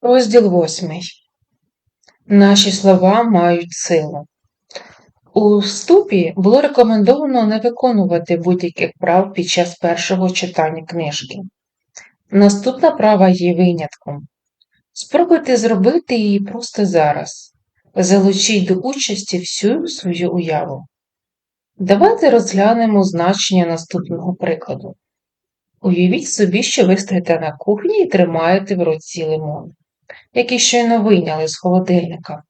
Розділ восьмий. Наші слова мають силу. У вступі було рекомендовано не виконувати будь-яких прав під час першого читання книжки. Наступна права є винятком. Спробуйте зробити її просто зараз. Залучіть до участі всю свою уяву. Давайте розглянемо значення наступного прикладу. Уявіть собі, що ви стоїте на кухні і тримаєте в руці лимон, який щойно вийняли з холодильника.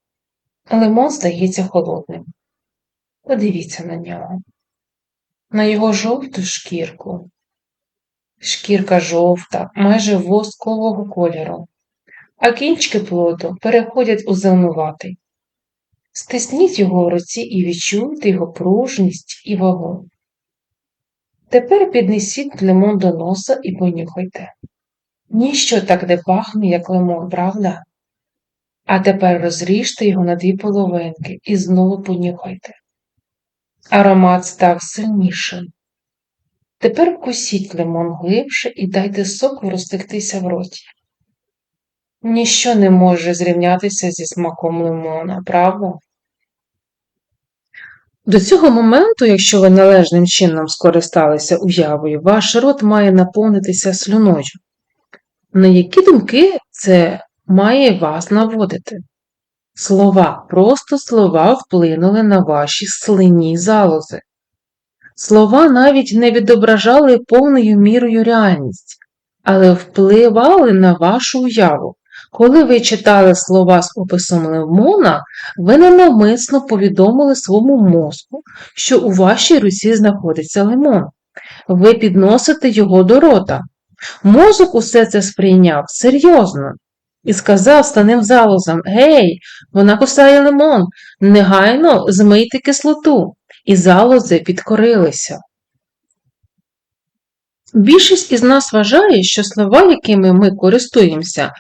Лимон здається холодним. Подивіться на нього, на його жовту шкірку. Шкірка жовта, майже воскового кольору, а кінчики плоду переходять у зеленуватий. Стисніть його в руці і відчуйте його пружність і вагу. Тепер піднесіть лимон до носа і понюхайте. Ніщо так не пахне, як лимон, правда? А тепер розріжте його на дві половинки і знову понюхайте. Аромат став сильнішим. Тепер вкусіть лимон глибше і дайте соку розтектися в роті. Ніщо не може зрівнятися зі смаком лимона, правда? До цього моменту, якщо ви належним чином скористалися уявою, ваш рот має наповнитися слюною. На які думки це має вас наводити? Слова, просто слова вплинули на ваші слинні залози. Слова навіть не відображали повною мірою реальність, але впливали на вашу уяву. Коли ви читали слова з описом лимона, ви ненавмисно повідомили своєму мозку, що у вашій руці знаходиться лимон. Ви підносите його до рота. Мозок усе це сприйняв серйозно і сказав станим залозам Гей, вона кусає лимон, негайно змийте кислоту, і залози підкорилися. Більшість із нас вважає, що слова, якими ми користуємося,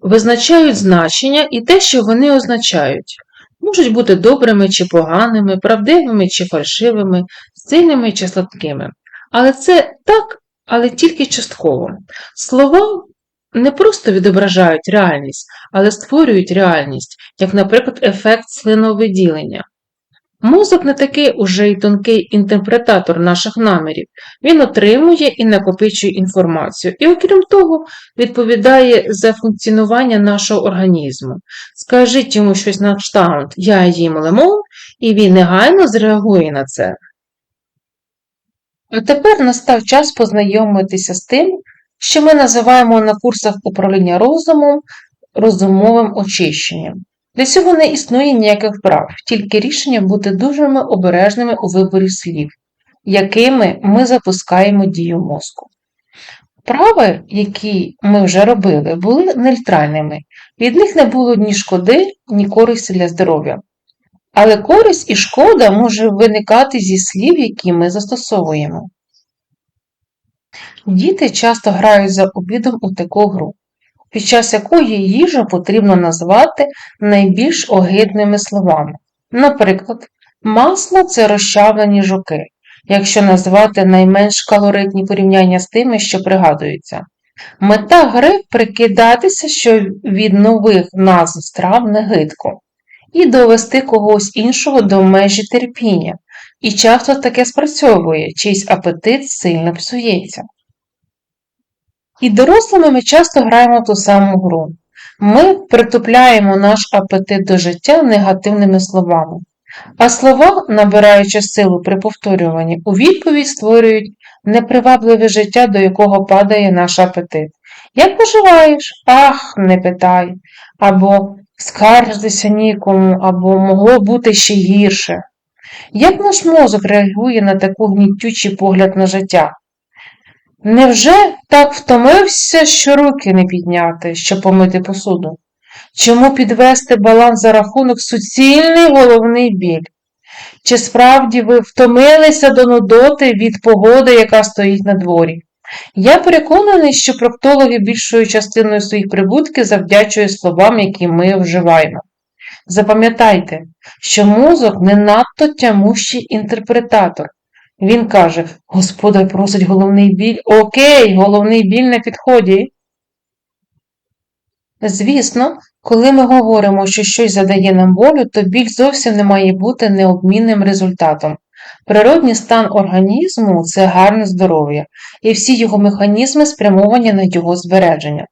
визначають значення і те, що вони означають. Можуть бути добрими чи поганими, правдивими чи фальшивими, сильними чи слабкими. Але це так, але тільки частково. Слова не просто відображають реальність, але створюють реальність, як, наприклад, ефект слиновиділення. Мозок не такий уже й тонкий інтерпретатор наших намірів, він отримує і накопичує інформацію, і, окрім того, відповідає за функціонування нашого організму. Скажіть йому щось на кшталт Я їм лимон, і він негайно зреагує на це. А тепер настав час познайомитися з тим, що ми називаємо на курсах управління розумом розумовим очищенням. Для цього не існує ніяких прав, тільки рішення бути дуже обережними у виборі слів, якими ми запускаємо дію мозку. Прави, які ми вже робили, були нейтральними, від них не було ні шкоди, ні користі для здоров'я. Але користь і шкода може виникати зі слів, які ми застосовуємо. Діти часто грають за обідом у таку гру під час якої їжу потрібно назвати найбільш огидними словами. Наприклад, масло це розчавлені жуки, якщо назвати найменш калоритні порівняння з тими, що пригадуються. Мета гри прикидатися, що від нових назв страв не гидко, і довести когось іншого до межі терпіння. І часто таке спрацьовує, чийсь апетит сильно псується. І дорослими ми часто граємо ту саму гру. Ми притупляємо наш апетит до життя негативними словами, а слова, набираючи силу при повторюванні, у відповідь створюють непривабливе життя, до якого падає наш апетит. Як поживаєш? Ах, не питай, або скаржитися нікому, або могло бути ще гірше. Як наш мозок реагує на таку гнітючий погляд на життя? Невже так втомився, що руки не підняти, щоб помити посуду? Чому підвести баланс за рахунок суцільний головний біль? Чи справді ви втомилися до нудоти від погоди, яка стоїть на дворі? Я переконаний, що проктологи більшою частиною своїх прибутків завдячують словам, які ми вживаємо. Запам'ятайте, що мозок не надто тямущий інтерпретатор. Він каже: Господар просить головний біль. Окей, головний біль на підході. Звісно, коли ми говоримо, що щось задає нам болю, то біль зовсім не має бути необмінним результатом. Природній стан організму це гарне здоров'я, і всі його механізми спрямовані на його збереження.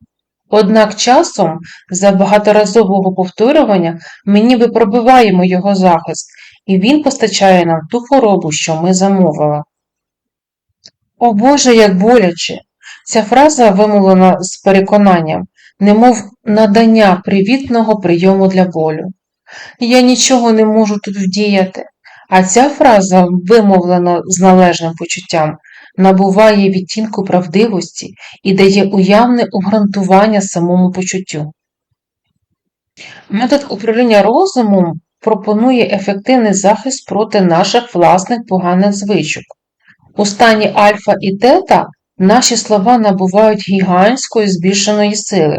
Однак часом, за багаторазового повторювання, ми ніби пробиваємо його захист, і він постачає нам ту хворобу, що ми замовили. О Боже, як боляче! Ця фраза вимовлена з переконанням, немов надання привітного прийому для болю. Я нічого не можу тут вдіяти, а ця фраза, вимовлена з належним почуттям, набуває відтінку правдивості і дає уявне обґрунтування самому почуттю. Метод управління розумом пропонує ефективний захист проти наших власних поганих звичок. У стані альфа і тета наші слова набувають гігантської збільшеної сили.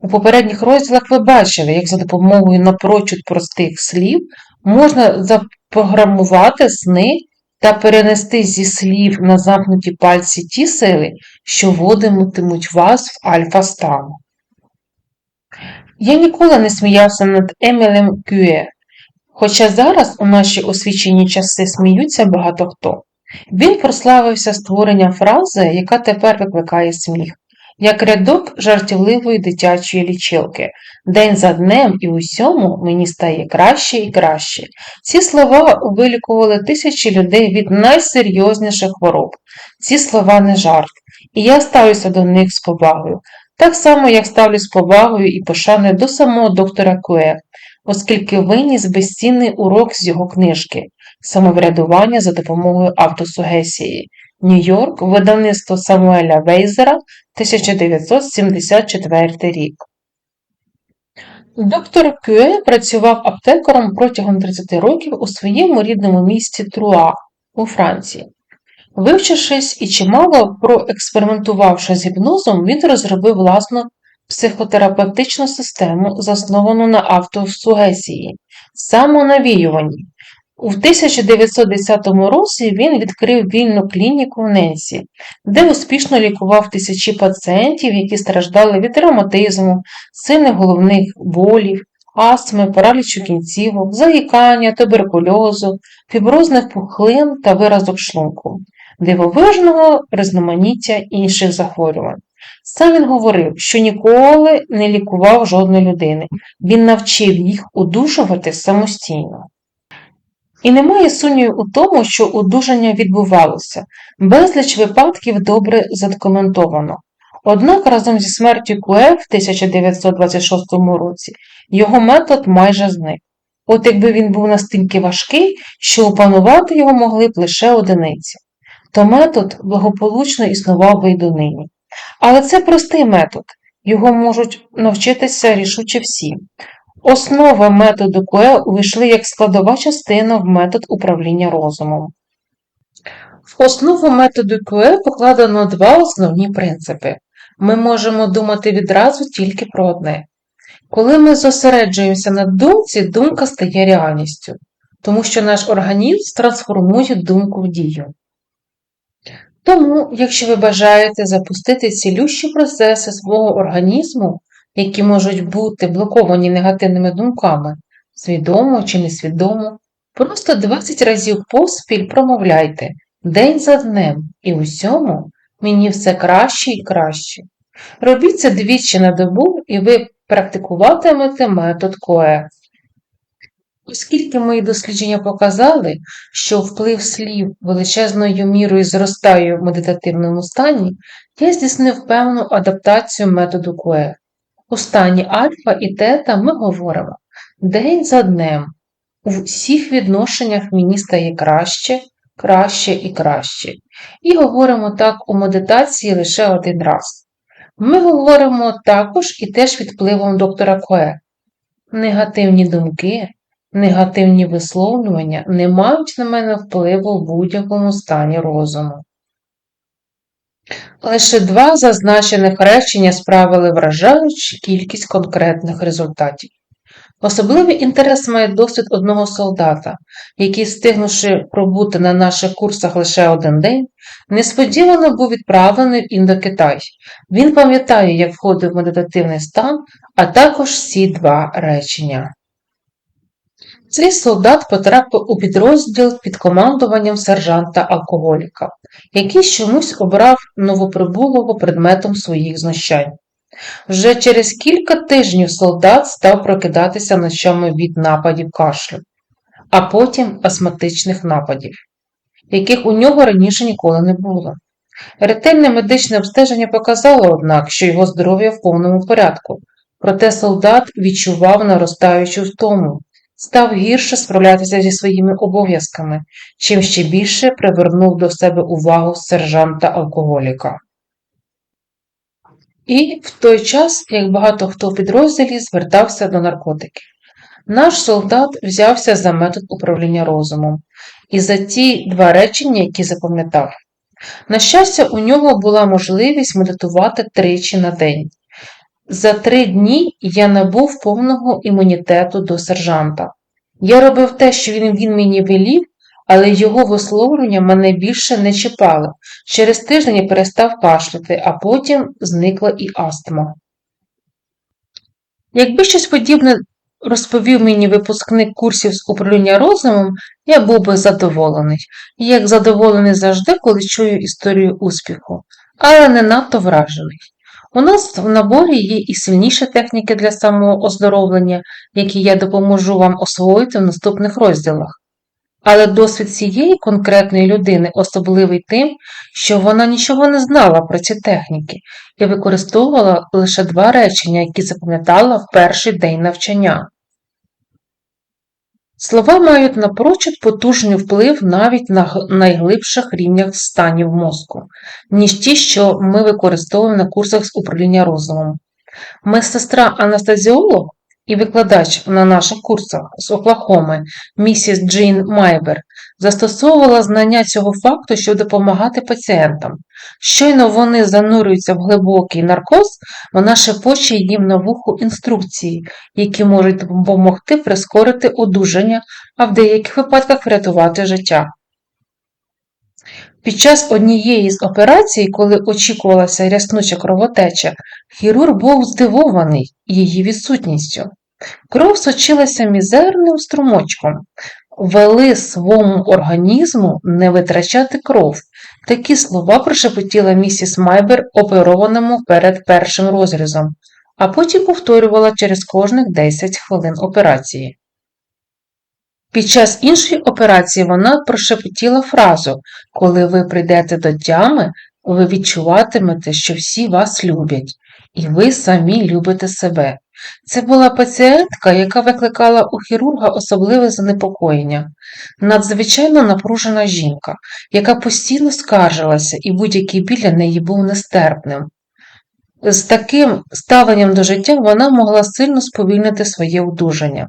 У попередніх розділах ви бачили, як за допомогою напрочуд простих слів можна запрограмувати сни та перенести зі слів на замкнуті пальці ті сили, що вводитимуть вас в альфа-стан. Я ніколи не сміявся над Емілем Кює, хоча зараз у наші освічені часи сміються багато хто. Він прославився створенням фрази, яка тепер викликає сміх, як рядок жартівливої дитячої лічилки. День за днем і усьому мені стає краще і краще. Ці слова вилікували тисячі людей від найсерйозніших хвороб. Ці слова не жарт, і я ставлюся до них з повагою. Так само, як ставлюсь з повагою і пошаною до самого доктора Куе, оскільки виніс безцінний урок з його книжки Самоврядування за допомогою автосугесії. Нью-Йорк, видавництво Самуеля Вейзера, 1974 рік. Доктор Кюе працював аптекаром протягом 30 років у своєму рідному місті Труа у Франції. Вивчившись і чимало проекспериментувавши з гіпнозом, він розробив власну психотерапевтичну систему, засновану на автосугесії, самонавіюванні. У 1910 році він відкрив вільну клініку в Ненсі, де успішно лікував тисячі пацієнтів, які страждали від ревматизму, сильних головних болів, астми, паралічу кінцівок, заїкання, туберкульозу, фіброзних пухлин та виразок шлунку, дивовижного різноманіття інших захворювань. Сам він говорив, що ніколи не лікував жодної людини, він навчив їх одужувати самостійно. І немає сумнівів у тому, що одужання відбувалося, безліч випадків добре задокументовано. Однак разом зі смертю Куе в 1926 році його метод майже зник. От якби він був настільки важкий, що опанувати його могли б лише одиниці, то метод благополучно існував би й донині. Але це простий метод, його можуть навчитися рішуче всі. Основи методу Куе увійшли як складова частина в метод управління розумом. В основу методу Куе покладено два основні принципи. Ми можемо думати відразу тільки про одне. Коли ми зосереджуємося на думці, думка стає реальністю, тому що наш організм трансформує думку в дію. Тому, якщо ви бажаєте запустити цілющі процеси свого організму, які можуть бути блоковані негативними думками, свідомо чи несвідомо, просто 20 разів поспіль промовляйте день за днем і усьому мені все краще і краще. Робіть це двічі на добу, і ви практикуватимете метод КОЕ. Оскільки мої дослідження показали, що вплив слів величезною мірою зростає в медитативному стані, я здійснив певну адаптацію методу КОЕ. У стані альфа і тета ми говоримо день за днем. У всіх відношеннях мені стає краще, краще і краще. І говоримо так у медитації лише один раз. Ми говоримо також і теж під впливом доктора Кое. Негативні думки, негативні висловлювання не мають на мене впливу в будь-якому стані розуму. Лише два зазначених речення справили вражаючу кількість конкретних результатів. Особливий інтерес має досвід одного солдата, який, встигнувши пробути на наших курсах лише один день, несподівано був відправлений в Індокитай. Він пам'ятає, як входив в медитативний стан, а також ці два речення. Цей солдат потрапив у підрозділ під командуванням сержанта-алкоголіка, який чомусь обрав новоприбулого предметом своїх знущань. Вже через кілька тижнів солдат став прокидатися ночами від нападів кашлю, а потім астматичних нападів, яких у нього раніше ніколи не було. Ретельне медичне обстеження показало, однак, що його здоров'я в повному порядку, проте солдат відчував наростаючу втому, став гірше справлятися зі своїми обов'язками, чим ще більше привернув до себе увагу сержанта алкоголіка. І в той час, як багато хто в підрозділі звертався до наркотиків. Наш солдат взявся за метод управління розумом і за ті два речення, які запам'ятав. На щастя, у нього була можливість медитувати тричі на день. За три дні я набув повного імунітету до сержанта. Я робив те, що він, він мені велів, але його висловлення мене більше не чіпали. Через тиждень я перестав кашляти, а потім зникла і астма. Якби щось подібне розповів мені випускник курсів з управління розумом, я був би задоволений, як задоволений завжди, коли чую історію успіху, але не надто вражений. У нас в наборі є і сильніші техніки для самооздоровлення, які я допоможу вам освоїти в наступних розділах. Але досвід цієї конкретної людини особливий тим, що вона нічого не знала про ці техніки і використовувала лише два речення, які запам'ятала в перший день навчання. Слова мають напрочуд потужний вплив навіть на найглибших рівнях станів мозку, ніж ті, що ми використовуємо на курсах з управління розумом. Медсестра анестезіолог і викладач на наших курсах з Оклахоми, місіс Джейн Майбер, застосовувала знання цього факту, щоб допомагати пацієнтам. Щойно вони занурюються в глибокий наркоз, вона шепоче їм на вуху інструкції, які можуть допомогти прискорити одужання, а в деяких випадках врятувати життя. Під час однієї з операцій, коли очікувалася ряснуча кровотеча, хірург був здивований її відсутністю. Кров сочилася мізерним струмочком, вели своєму організму не витрачати кров. Такі слова прошепотіла місіс Майбер оперованому перед першим розрізом, а потім повторювала через кожних 10 хвилин операції. Під час іншої операції вона прошепотіла фразу Коли ви прийдете до тями, ви відчуватимете, що всі вас люблять, і ви самі любите себе. Це була пацієнтка, яка викликала у хірурга особливе занепокоєння, надзвичайно напружена жінка, яка постійно скаржилася, і будь-який біль для неї був нестерпним. З таким ставленням до життя вона могла сильно сповільнити своє одужання.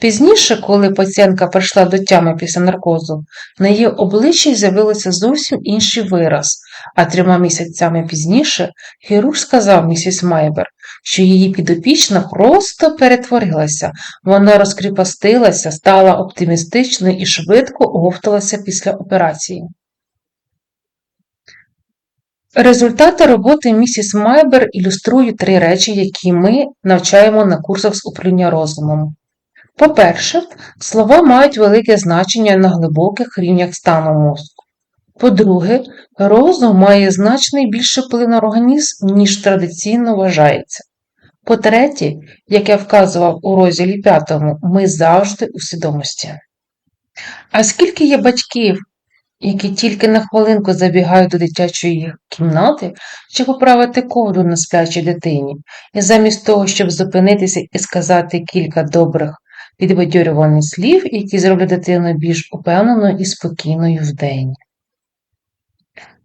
Пізніше, коли пацієнтка прийшла до тями після наркозу, на її обличчі з'явився зовсім інший вираз, а трьома місяцями пізніше хірург сказав місіс Майбер, що її підопічна просто перетворилася, вона розкріпостилася, стала оптимістичною і швидко оговталася після операції. Результати роботи місіс Майбер ілюструють три речі, які ми навчаємо на курсах з управління розумом. По-перше, слова мають велике значення на глибоких рівнях стану мозку. По-друге, розум має значно більше вплив на організм, ніж традиційно вважається. По-третє, як я вказував у розділі 5, ми завжди у свідомості. А скільки є батьків, які тільки на хвилинку забігають до дитячої кімнати, щоб поправити ковду на сплячій дитині, і замість того, щоб зупинитися і сказати кілька добрих підбадьорювальних слів, які зроблять дитину більш упевненою і спокійною вдень.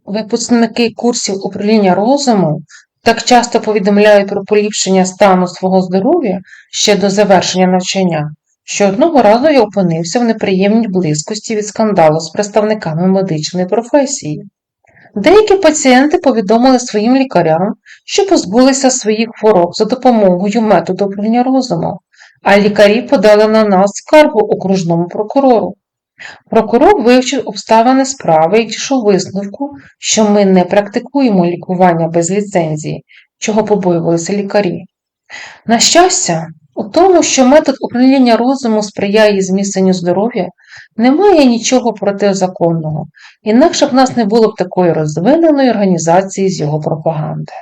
Випускники курсів управління розуму так часто повідомляють про поліпшення стану свого здоров'я ще до завершення навчання, що одного разу я опинився в неприємній близькості від скандалу з представниками медичної професії. Деякі пацієнти повідомили своїм лікарям, що позбулися своїх хвороб за допомогою методу управління розуму, а лікарі подали на нас скаргу окружному прокурору. Прокурор вивчив обставини справи і дійшов висновку, що ми не практикуємо лікування без ліцензії, чого побоювалися лікарі. На щастя, у тому, що метод управління розуму сприяє зміцненню здоров'я, немає нічого протизаконного, інакше б нас не було б такої розвиненої організації з його пропаганди.